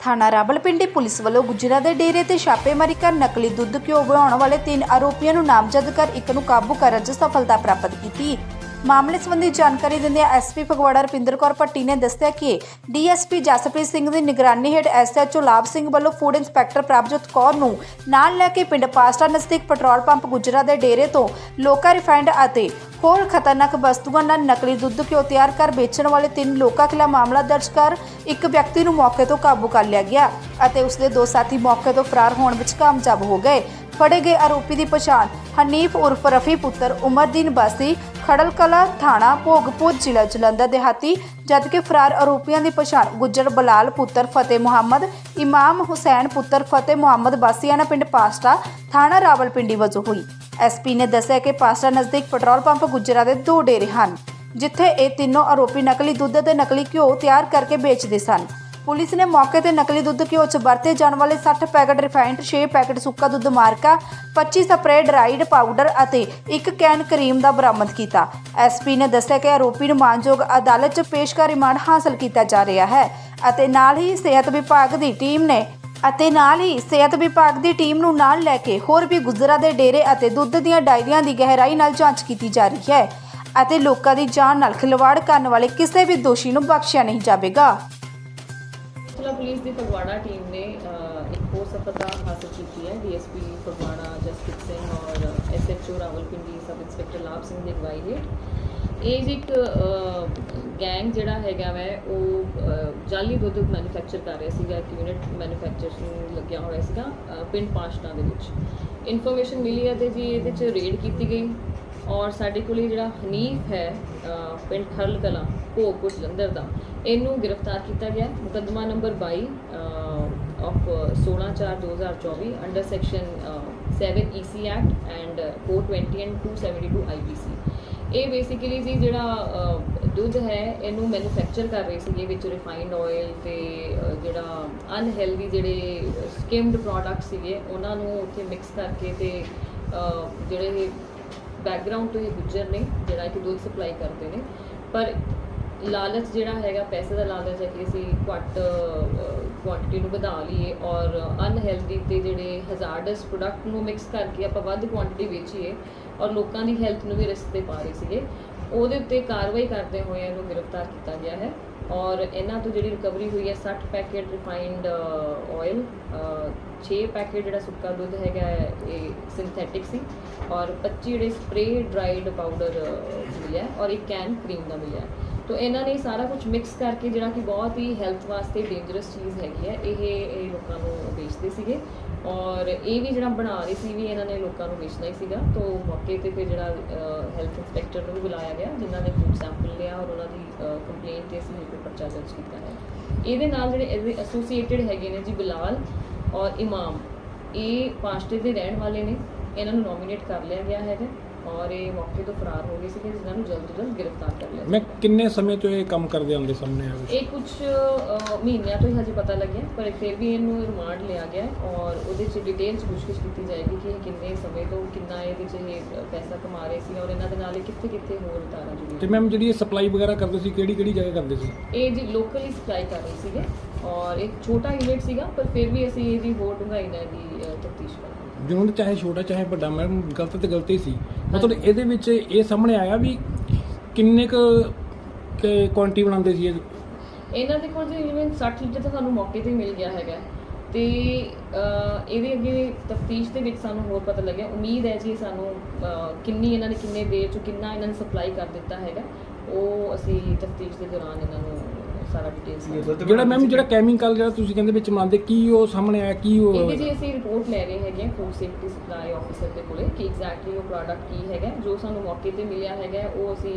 ਥਾਣਾ ਰਾਵਲਪਿੰਡੀ ਪੁਲਿਸ ਵੱਲੋਂ ਗੁਜਰਾ ਦੇ ਡੇਰੇ ਤੇ ਛਾਪੇਮਾਰੀ ਕਰ ਨਕਲੀ ਦੁੱਧ ਘਿਓ ਬਣਾਉਣ ਵਾਲੇ ਤਿੰਨ ਆਰੋਪੀਆਂ ਨੂੰ ਨਾਮਜ਼ਦ ਕਰ ਇੱਕ ਨੂੰ ਕਾਬੂ ਕਰਨ 'ਚ ਸਫਲਤਾ ਪ੍ਰਾਪਤ ਕੀਤੀ। ਮਾਮਲੇ ਸੰਬੰਧੀ ਜਾਣਕਾਰੀ ਦਿੰਦਿਆਂ ਐਸਪੀ ਫਗਵਾੜਾ ਰਪਿੰਦਰ ਕੌਰ ਭੱਟੀ ਨੇ ਦੱਸਿਆ ਕਿ ਡੀਐਸਪੀ ਜਸਪ੍ਰੀਤ ਸਿੰਘ ਦੀ ਨਿਗਰਾਨੀ ਹੇਠ ਐਸਐਚਓ ਲਾਭ ਸਿੰਘ ਵੱਲੋਂ ਫੂਡ ਇੰਸਪੈਕਟਰ ਪ੍ਰਭਜੋਤ ਕੌਰ ਨੂੰ ਨਾਲ ਲੈ ਕੇ ਪਿੰਡ ਪਾਸਟਾ ਨਜ਼ਦੀਕ ਪੈਟਰੋਲ ਪੰਪ ਗੁਜਰਾ ਦੇ ਡੇਰੇ ਤੋਂ ਲੋਕਾ ਰਿਫਾਈਨਡ ਅਤੇ ਹੋਰ ਖਤਰਨਾਕ ਵਸਤੂਆਂ ਨਾਲ ਨਕਲੀ ਦੁੱਧ ਘਿਓ ਤਿਆਰ ਕਰ ਵੇਚਣ ਵਾਲੇ ਤਿੰਨ ਲੋਕਾਂ ਖਿਲਾਫ ਮਾਮਲਾ ਦਰਜ ਕਰ ਇੱਕ ਵਿਅਕਤੀ ਨੂੰ ਮੌਕੇ ਤੋਂ ਕਾਬੂ ਕਰ ਲਿਆ ਗਿਆ ਅਤੇ ਉਸਦੇ ਦੋ ਸਾਥੀ ਮੌਕੇ ਤੋਂ ਫਰਾਰ ਹੋਣ ਵਿੱਚ ਕਾਮਯਾਬ ਹੋ ਗਏ। ਫੜੇ ਗਏ ਆਰੋਪੀ ਦੀ ਪਛਾਣ ਹਨੀਫ ਉਰਫ ਰਫੀ ਪੁੱਤਰ ਉਮਰਦੀਨ ਬਾਸੀ ਖੜਲ ਕਲਾ ਥਾਣਾ, ਭੋਗਪੁਰ ਜ਼ਿਲ੍ਹਾ ਜਲੰਧਰ ਦੇਹਾਤੀ, ਜਦਕਿ ਫਰਾਰ ਆਰੋਪੀਆਂ ਦੀ ਪਛਾਣ ਗੁੱਜਰ ਬਲਾਲ ਪੁੱਤਰ ਫਤਿਹ ਮੁਹੰਮਦ, ਇਮਾਮ ਹੁਸੈਨ ਪੁੱਤਰ ਫਤਿਹ ਮੁਹੰਮਦ ਬਾਸੀਆਣਾ ਪਿੰਡ ਪਾਸਟਾ ਥਾਣਾ ਰਾਵਲਪਿੰਡੀ ਵਜੋਂ ਹੋਈ। ਐਸਪੀ ਨੇ ਦੱਸਿਆ ਕਿ ਪਾਸਟਾ ਨਜ਼ਦੀਕ ਪੈਟਰੋਲ ਪੰਪ ਗੁੱਜਰਾਂ ਦੇ ਦੋ ਡੇਰੇ ਹਨ, ਜਿੱਥੇ ਇਹ ਤਿੰਨੋਂ ਆਰੋਪੀ ਨਕਲੀ ਦੁੱਧ ਅਤੇ ਨਕਲੀ ਘਿਓ ਤਿਆਰ ਕਰਕੇ ਵੇਚਦੇ ਸਨ। ਪੁਲਿਸ ਨੇ ਮੌਕੇ ਤੇ ਨਕਲੀ ਦੁੱਧ ਘਿਓ 'ਚ ਵਰਤੇ ਜਾਣ ਵਾਲੇ 60 ਪੈਕੇਟ ਰਿਫਾਈਨਡ 6 ਪੈਕੇਟ ਸੁੱਕਾ ਦੁੱਧ ਮਾਰਕਾ 25 ਸਪਰੇਅ ਡਰਾਈਡ ਪਾਊਡਰ ਅਤੇ ਇੱਕ ਕੈਨ ਕਰੀਮ ਦਾ ਬਰਾਮਦ ਕੀਤਾ। ਐਸਪੀ ਨੇ ਦੱਸਿਆ ਕਿ ਆਰੋਪੀ ਨੂੰ ਮਾਨਯੋਗ ਅਦਾਲਤ 'ਚ ਪੇਸ਼ ਕਰ ਰਿਮਾਂਡ ਹਾਸਲ ਕੀਤਾ ਜਾ ਰਿਹਾ ਹੈ ਅਤੇ ਨਾਲ ਹੀ ਸਿਹਤ ਵਿਭਾਗ ਦੀ ਟੀਮ ਨੇ ਅਤੇ ਨਾਲ ਹੀ ਸਿਹਤ ਵਿਭਾਗ ਦੀ ਟੀਮ ਨੂੰ ਨਾਲ ਲੈ ਕੇ ਹੋਰ ਵੀ ਗੁਜਰਾ ਦੇ ਡੇਰੇ ਅਤੇ ਦੁੱਧ ਦੀਆਂ ਡਾਇਰੀਆਂ ਦੀ ਗਹਿਰਾਈ ਨਾਲ ਜਾਂਚ ਕੀਤੀ ਜਾ ਰਹੀ ਹੈ ਅਤੇ ਲੋਕਾਂ ਦੀ ਜਾਨ ਨਾਲ ਖਿਲਵਾੜ ਕਰਨ ਵਾਲੇ ਕਿਸੇ ਵੀ ਦੋਸ਼ੀ ਨੂੰ ਬਖਸ਼ਿਆ ਨਹੀਂ ਜਾਵੇਗਾ। ਪੁਲਿਸ ਦੀ ਫਗਵਾੜਾ ਟੀਮ ਨੇ ਇੱਕ ਹੋਰ ਸਫਲਤਾ ਹਾਸਲ ਕੀਤੀ ਹੈ। ਡੀਐਸਪੀ ਫਗਵਾੜਾ ਜਸਪ੍ਰੀਤ ਸਿੰਘ ਔਰ ਐਸਐਚਓ ਰਾਵਲਪਿੰਡੀ ਸਬ ਇੰਸਪੈਕਟਰ ਲਾਭ ਸਿੰਘ ਦੀ ਅਗਵਾਈ ਹੇਠ ਇਹ ਜੀ ਇੱਕ ਗੈਂਗ ਜਿਹੜਾ ਹੈਗਾ ਵੈ, ਉਹ ਜਾਲੀ ਦੁੱਧ ਮੈਨੂਫੈਕਚਰ ਕਰ ਰਿਹਾ ਸੀਗਾ। ਇੱਕ ਯੂਨਿਟ ਮੈਨੂਫੈਕਚਰਿੰਗ ਲੱਗਿਆ ਹੋਇਆ ਸੀਗਾ ਪਿੰਡ ਪਾਸ਼ਟਾਂ ਦੇ ਵਿੱਚ। ਇਨਫੋਰਮੇਸ਼ਨ ਮਿਲੀ ਹੈ ਤੇ ਜੀ ਇਹਦੇ ਚ ਰੇਡ ਕੀਤੀ ਗਈ। ਔਰ ਸਾਡੇ ਕੋਲ ਜਿਹੜਾ ਹਨੀਫ ਹੈ ਪਿੰਡ ਖਰਲ ਕਲਾਂ ਭੋਗਪੁਰ ਜਲੰਧਰ ਦਾ, ਇਹਨੂੰ ਗ੍ਰਿਫਤਾਰ ਕੀਤਾ ਗਿਆ ਹੈ। ਮੁਕੱਦਮਾ number 22 of 16/4/2024 under section 7 EC act and 420 and 272 IPC ਇਹ ਬੇਸਿਕਲੀ ਜੀ ਜਿਹੜਾ ਦੁੱਧ ਹੈ, ਇਹਨੂੰ ਮੈਨੂਫੈਕਚਰ ਕਰ ਰਹੇ ਸੀਗੇ ਵਿੱਚ ਰਿਫਾਈਨਡ ਆਇਲ ਤੇ ਜਿਹੜਾ ਅਨਹੈਲਦੀ ਜਿਹੜੇ ਸਕਿਮਡ ਪ੍ਰੋਡਕਟ ਸੀਗੇ, ਉਹਨਾਂ ਨੂੰ ਉੱਥੇ ਮਿਕਸ ਕਰਕੇ ਤੇ ਜਿਹੜੇ ਬੈਕਗ੍ਰਾਉਂਡ ਤੋਂ ਹੀ ਗੁੱਜਰ ਨੇ, ਜਿਹੜਾ ਕਿ ਦੁੱਧ ਸਪਲਾਈ ਕਰਦੇ ਨੇ। ਪਰ ਲਾਲਚ ਜਿਹੜਾ ਹੈਗਾ, ਪੈਸੇ ਦਾ ਲਾਲਚ ਹੈ ਕਿ ਅਸੀਂ ਘੱਟ ਕੁਆਂਟੀਟੀ ਨੂੰ ਵਧਾ ਲਈਏ ਔਰ ਅਨਹੈਲਦੀ ਤੇ ਜਿਹੜੇ ਹਜ਼ਾਰਡਸ ਪ੍ਰੋਡਕਟ ਨੂੰ ਮਿਕਸ ਕਰਕੇ ਆਪਾਂ ਵੱਧ ਕੁਆਂਟੀਟੀ ਵੇਚੀਏ ਔਰ ਲੋਕਾਂ ਦੀ ਹੈਲਥ ਨੂੰ ਵੀ ਰਿਸਕ ਤੇ ਪਾ ਰਹੇ ਸੀਗੇ। ਉਹਦੇ ਉੱਤੇ ਕਾਰਵਾਈ ਕਰਦੇ ਹੋਏ ਇਹਨੂੰ ਗ੍ਰਿਫਤਾਰ ਕੀਤਾ ਗਿਆ ਹੈ। ਔਰ ਇਹਨਾਂ ਤੋਂ ਜਿਹੜੀ ਰਿਕਵਰੀ ਹੋਈ ਹੈ 60 ਪੈਕੇਟ ਰਿਫਾਈਨਡ ਆਇਲ 6 ਪੈਕੇਟ ਜਿਹੜਾ ਸੁੱਕਾ ਦੁੱਧ ਹੈਗਾ ਇਹ ਸਿੰਥੈਟਿਕ ਸੀ ਔਰ 25 ਜਿਹੜੇ ਸਪਰੇ ਡਰਾਈਡ ਪਾਊਡਰ ਮਿਲਿਆ ਔਰ ਇੱਕ ਕੈਨ ਕਰੀਮ ਦਾ ਮਿਲਿਆ ਤੋ ਇਹਨਾਂ ਨੇ ਸਾਰਾ ਕੁਝ ਮਿਕਸ ਕਰਕੇ ਜਿਹੜਾ ਕਿ ਬਹੁਤ ਹੀ ਹੈਲਥ ਵਾਸਤੇ ਡੇਂਜਰਸ ਚੀਜ਼ ਹੈਗੀ ਹੈ, ਇਹ ਇਹ ਲੋਕਾਂ ਨੂੰ ਵੇਚਦੇ ਸੀਗੇ ਔਰ ਇਹ ਵੀ ਜਿਹੜਾ ਬਣਾ ਰਹੇ ਸੀ ਵੀ ਇਹਨਾਂ ਨੇ ਲੋਕਾਂ ਨੂੰ ਵੇਚਣਾ ਹੀ ਸੀਗਾ, ਤੋ ਮੌਕੇ ਤੇ ਫਿਰ ਜਿਹੜਾ ਹੈਲਥ ਇੰਸਪੈਕਟਰ ਨੂੰ ਵੀ ਬੁਲਾਇਆ ਗਿਆ, ਜਿਨ੍ਹਾਂ ਨੇ ਫੂਡ ਸੈਂਪਲ ਲਿਆ ਔਰ ਉਹਨਾਂ ਦੀ ਕੰਪਲੇਂਟ ਤੇ ਅਸੀਂ ਇੱਕ ਪਰਚਾ ਦਰਜ ਕੀਤਾ ਹੈ। ਇਹਦੇ ਨਾਲ ਜਿਹੜੇ ਇਹਦੇ ਐਸੋਸੀਏਟਿਡ ਹੈਗੇ ਨੇ ਜੀ ਬਿਲਾਲ ਔਰ ਇਮਾਮ, ਇਹ ਪਾਸਟੇ ਦੇ ਰਹਿਣ ਵਾਲੇ ਨੇ, ਇਹਨਾਂ ਨੂੰ ਨੋਮੀਨੇਟ ਕਰ ਲਿਆ ਗਿਆ ਹੈਗਾ। ਔਰ ਇਹ ਮੌਕੇ ਤੋਂ ਫਰਾਰ ਹੋ ਗਏ ਸੀਗੇ ਜਿਨ੍ਹਾਂ ਨੂੰ ਜਲਦ ਤੋਂ ਜਲਦ ਗ੍ਰਿਫਤਾਰ ਕਰ ਲਿਆ ਮੈਂ ਕਿੰਨੇ ਸਮੇਂ ਤੋਂ ਇਹ ਕੰਮ ਕਰਦੇ ਆਉਂਦੇ ਸਾਹਮਣੇ ਆ ਇਹ ਕੁਝ ਮਹੀਨਿਆਂ ਤੋਂ ਹੀ ਹਜੇ ਪਤਾ ਲੱਗਿਆ ਪਰ ਫਿਰ ਵੀ ਇਹਨੂੰ ਰਿਮਾਂਡ ਲਿਆ ਗਿਆ ਹੈ ਔਰ ਉਹਦੇ ਚ ਡਿਟੇਲ ਚ ਪੁੱਛਗਿੱਛ ਕੀਤੀ ਜਾਏਗੀ ਕਿ ਇਹ ਕਿੰਨੇ ਸਮੇਂ ਤੋਂ ਕਿੰਨਾ ਇਹਦੇ ਚ ਇਹ ਪੈਸਾ ਕਮਾ ਰਹੇ ਸੀ ਔਰ ਇਹਨਾਂ ਦੇ ਨਾਲ ਇਹ ਕਿੱਥੇ ਕਿੱਥੇ ਹੋਰ ਤਾਰਾਂ ਤੇ ਜੁੜੀਆਂ ਮੈਮ ਜਿਹੜੀ ਇਹ ਸਪਲਾਈ ਵਗੈਰਾ ਕਰਦੇ ਸੀ ਕਿਹੜੀ ਕਿਹੜੀ ਜਗ੍ਹਾ ਕਰਦੇ ਸੀ? ਇਹ ਜੀ ਲੋਕਲੀ ਸਪਲਾਈ ਕਰ ਰਹੇ ਸੀਗੇ ਔਰ ਇੱਕ ਛੋਟਾ ਯੂਨਿਟ ਸੀਗਾ ਪਰ ਫਿਰ ਵੀ ਅਸੀਂ ਇਹਦੀ ਹੋਰ ਡੂੰਘਾਈ ਨਾਲ ਦੀ ਤਫਤੀਸ਼ ਕਰਾਂਗੇ। ਜਿਉਂ ਚਾਹੇ ਛੋਟਾ ਚਾਹੇ ਵੱਡਾ ਮੈਮ ਗਲਤ ਤੇ ਗਲਤੀ ਸੀ। ਮਤਲਬ ਇਹਦੇ ਵਿੱਚ ਇਹ ਸਾਹਮਣੇ ਆਇਆ ਵੀ ਕਿੰਨੇ ਕੁ ਕੁਆਂਟੀ ਬਣਾਉਂਦੇ ਸੀ ਇਹ? ਇਹਨਾਂ ਦੇ ਕੋਲ ਜੀ ਇਵਨ 60 ਲੀਟਰ ਤਾਂ ਸਾਨੂੰ ਮੌਕੇ ਤੇ ਮਿਲ ਗਿਆ ਹੈਗਾ। ਤੇ ਇਹਦੇ ਅੱਗੇ ਤਫਤੀਸ਼ ਦੇ ਵਿੱਚ ਸਾਨੂੰ ਹੋਰ ਪਤਾ ਲੱਗਿਆ। ਉਮੀਦ ਹੈ ਜੀ ਸਾਨੂੰ ਕਿੰਨੀ ਇਹਨਾਂ ਨੇ ਕਿੰਨੇ ਦੇਰ ਚ ਕਿੰਨਾ ਇਹਨਾਂ ਨੇ ਸਪਲਾਈ ਕਰ ਦਿੱਤਾ ਹੈਗਾ। ਉਹ ਅਸੀਂ ਤਫਤੀਸ਼ ਦੇ ਦੌਰਾਨ ਇਹਨਾਂ ਨੂੰ ਸਾਰਾ ਡਿਟੇਲਸ ਜਿਹੜਾ ਮੈਮ ਜਿਹੜਾ ਕੈਮੀਕਲ ਜਿਹੜਾ ਤੁਸੀਂ ਕਹਿੰਦੇ ਵਿੱਚ ਬਣਾਉਂਦੇ ਕੀ ਉਹ ਸਾਹਮਣੇ ਆਇਆ ਕੀ ਉਹ ਇਹਦੀ ਜੀ ਅਸੀਂ ਰਿਪੋਰਟ ਲੈ ਰਹੇ ਹੈਗੇ ਫੂਡ ਸੇਫਟੀ ਸਪਲਾਈ ਆਫੀਸਰ ਦੇ ਕੋਲੇ ਕਿ ਐਗਜ਼ੈਕਟਲੀ ਉਹ ਪ੍ਰੋਡਕਟ ਕੀ ਹੈਗਾ ਜੋ ਸਾਨੂੰ ਮੌਕੇ ਤੇ ਮਿਲਿਆ ਹੈਗਾ ਉਹ ਅਸੀਂ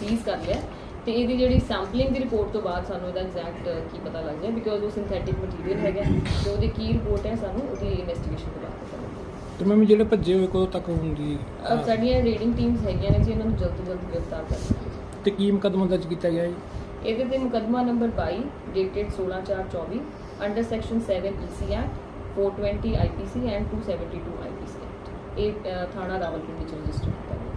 ਸੀਜ਼ ਕਰ ਲਿਆ ਤੇ ਇਹਦੀ ਜਿਹੜੀ ਸੈਂਪਲਿੰਗ ਦੀ ਰਿਪੋਰਟ ਤੋਂ ਬਾਅਦ ਸਾਨੂੰ ਇਹਦਾ ਐਗਜ਼ੈਕਟ ਕੀ ਪਤਾ ਲੱਗ ਜਾਏ ਬਿਕੋਜ਼ ਉਹ ਸਿੰਥੈਟਿਕ ਮਟੀਰੀਅਲ ਹੈਗਾ ਤੇ ਉਹਦੀ ਕੀ ਰਿਪੋਰਟ ਹੈ ਸਾਨੂੰ ਉਹਦੀ ਇਨਵੈਸਟੀਗੇਸ਼ਨ ਤੋਂ ਬਾਅਦ ਪਤਾ ਲੱਗੇਗਾ। ਤੇ ਮੈਮ ਜਿਹੜੇ ਭੱਜੇ ਹੋਏ ਕਦੋਂ ਤੱਕ ਹੁੰਦੀ ਅਹ ਸਾਡੀਆਂ ਰੀਡਿੰਗ ਟੀਮਸ ਹੈਗੀਆਂ ਨੇ ਜੀ ਇਹਨਾਂ ਨੂੰ ਜਲਦ ਤੋਂ ਜਲਦ ਗ੍ਰਿਫਤਾਰ ਕਰਨਾ ਤੇ ਕੀ ਮੁਕੱਦਮਾ ਦਰਜ ਕੀਤਾ ਗਿਆ ਜੀ ਇਹਦੇ ਤੇ ਮੁਕੱਦਮਾ number 22 dated 16/4/24 under section 7 EC act 420 IPC and 272 IPC act ਇਹ ਥਾਣਾ ਰਾਵਲਪਿੰਡੀ ਚ ਰਜਿਸਟਰ ਕੀਤਾ ਗਿਆ।